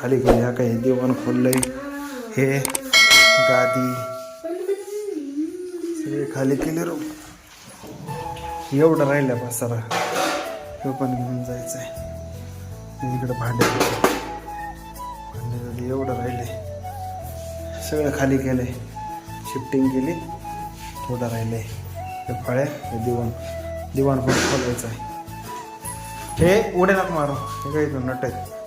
खाली ह्या काही दिवाण खोललंय. हे गादी. सगळे खाली केले रो. एवढं राहिलं पसारा तो पण घेऊन जायचं आहे इकडं भांडे भांडे झाले एवढं राहिले. सगळं खाली केलंय शिफ्टिंग केली. थोडं राहिलंय हे फळ्या हे दिवाण दिवाण पण खोलायचं आहे हे उडे नका मारू. हे काही नट आहेत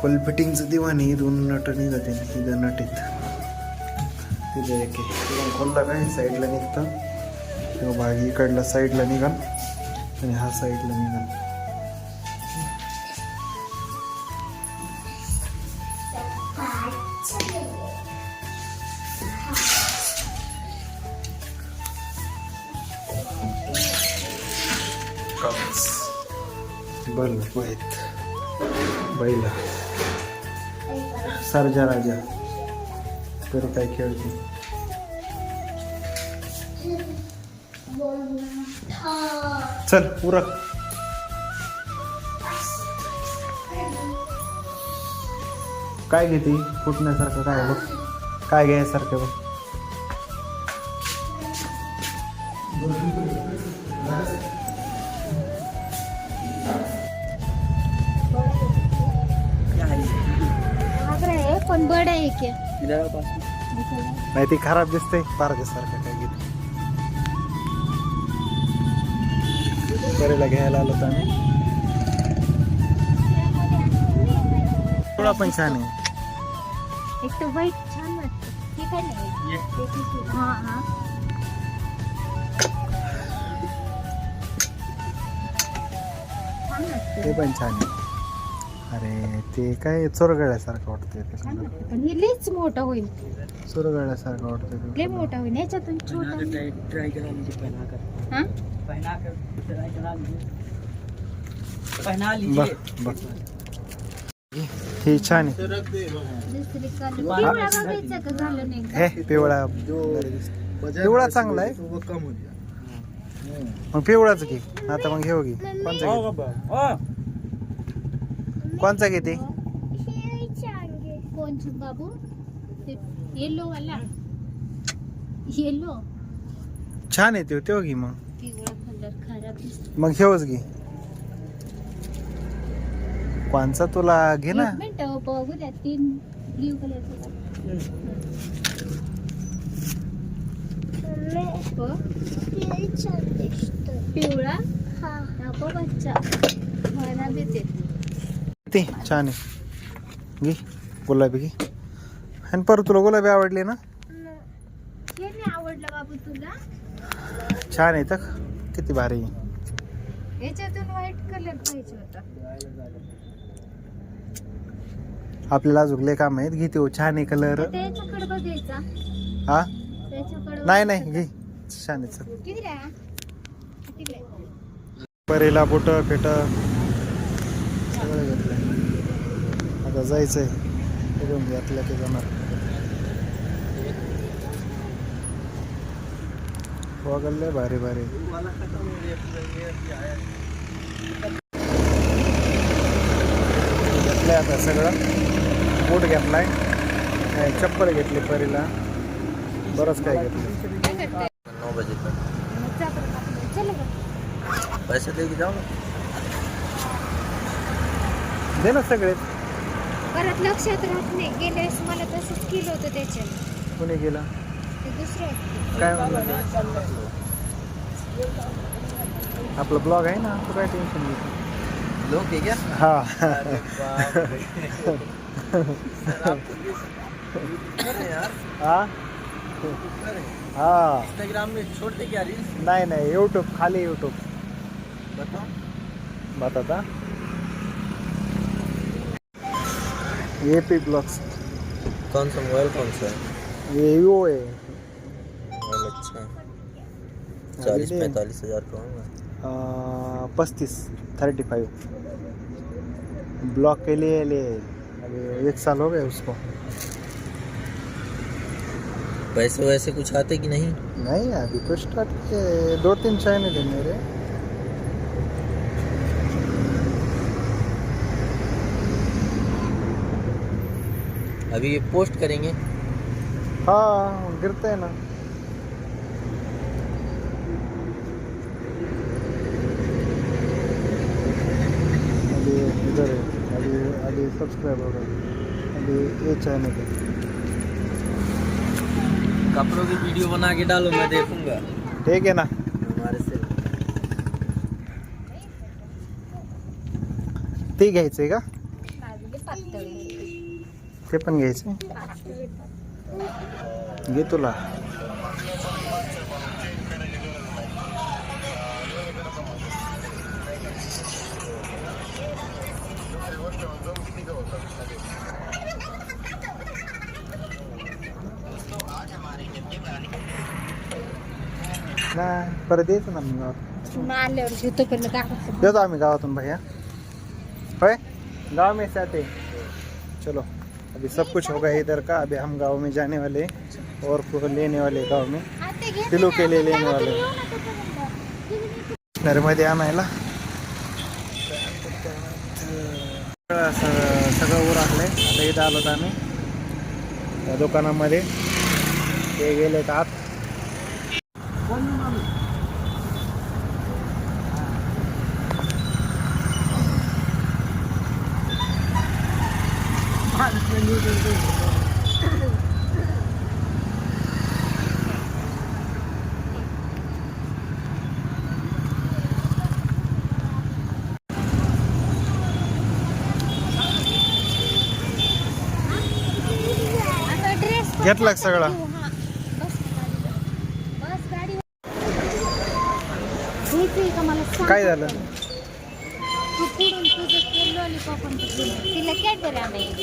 खोल फिटिंगचं दिवाण आहे दोन नट निघते इथं नट आहेत. तिथं एक खोलला काय साईडला निघतं. तेव्हा भाग इकडला साईडला निघाल. आणि हा साईडला निघाल. बल्ब आहेत. बैला. सरजा राजा. तर काय खेळते? चल उरक. काय घेते फुटण्यासारखं काय बघ. काय घ्यायसारखं बघ. आग्रा पण बड आहे की. नाही ती खराब दिसते पारद्यासारखं काय घेते करेला घ्यायला आलो तर आम्ही. थोडा पण छान आहे. एक तर वाईट छान वाटतं. ठीक आहे ना हा हा. छान वाटतं. ते पण छान आहे. अरे ते काय चोरगळ्यासारखं वाटतंय ते पण हे लईच मोठं होईल. चोरगळ्यासारखं वाटतंय ते. मोठा होईल. याच्यातून छोटा करा पहना कर हा? पहना कर ट्राई करा लीजिए पहना बघ लीजिए बघ. ही छान आहे. दुसरी कलर पिवळा बघायचा का झालं नाही का? हे पिवळा. पिवळा चांगला आहे. मग पिवळाच घे. आता मग घेऊ घे. कोणचा घेते? कोणची बाबू? येलो वाला. येलो छान आहे तो तो घे मग. पिवळा कलर खराब दिसतो. मग घेऊच घे. कोणचा तुला घे ना. एक मिनिट बघू द्या तीन ब्ल्यू कलरचा हो पिवळा? नको बच्चा. मला देते. ते. छान आहे. घे गुलाबी घे. आणि परत तुला गुलाबी आवडले ना? हे नाही आवडलं बाबू तुला. छान आहे तर. किती भारी आहे. याच्यातून व्हाईट कलर पाहिजे होता. आपल्याला अजून लय काम आहेत. घेते हो छान आहे कलर तर त्याच्याकडे बघायचा. हा? नाही नाही घे. छान आहे परीला बुट फेट. सगळं घेतलंय आता जायचंय घेऊन घेतलं की जाणार वगळले भारी भारी. घेतलंय आता सगळं. बूट घेतलाय. चप्पल घेतली परीला. बरंच काय घेतलं. काय करताय नौ बजे. पैसे लेके जाओ ना. दे ना सगळे. परत लक्षात राहत नाही. गेल्या वेळेस मला तसंच केलं होतं त्याच्यात कोणी गेला? ते दुसरं काय म्हणलं आपला ब्लॉग आहे ना तू काय टेन्शन घेतो लोग है हा यार हा. हा? इंस्टाग्राम में छोड़ते क्या रील्स नाही नाही यूट्यूब खाली यूट्यूब बताओ बताता ए पी ब्लॉग्स कौन सा मोबाइल कौन सा? है ये वो है। मोबाइल अच्छा। चालीस पैंतालीस हज़ार का होगा। पस्तीस थर्टी फाइव ब्लॉक के लिए ले अभी एक साल हो गए उसको। पैसे वैसे कुछ आते कि नहीं? नहीं अभी तो स्टार्ट दो तीन चैनल है मेरे। अभी ये पोस्ट करेंगे। हाँ गिरते हैं ना। अभी इधर है अभी अभी सब्सक्राइब होगा अभी ये चैनल है। कपड़ों की वीडियो बना के डालो मैं देखूँगा। ठीक है ना? हमारे से। ते घ्यायचंय का. ते पण आहे. घे तुला. नाही परत यायचं ना मग. गावात येतो आम्ही गावातून भैया होय? गाँव में से आते चलो. अभी सब कुछ होगा इधर का। अभी हम गाँव में जाने वाले और लेने वाले गाँव में। किलो के लिए लेने वाले मध्ये आणायला असं सगळं उराकलंय आता आलो तर आम्ही त्या दुकानामध्ये ते आत आता मला? सांग काय झालं. तिला काय आणायचं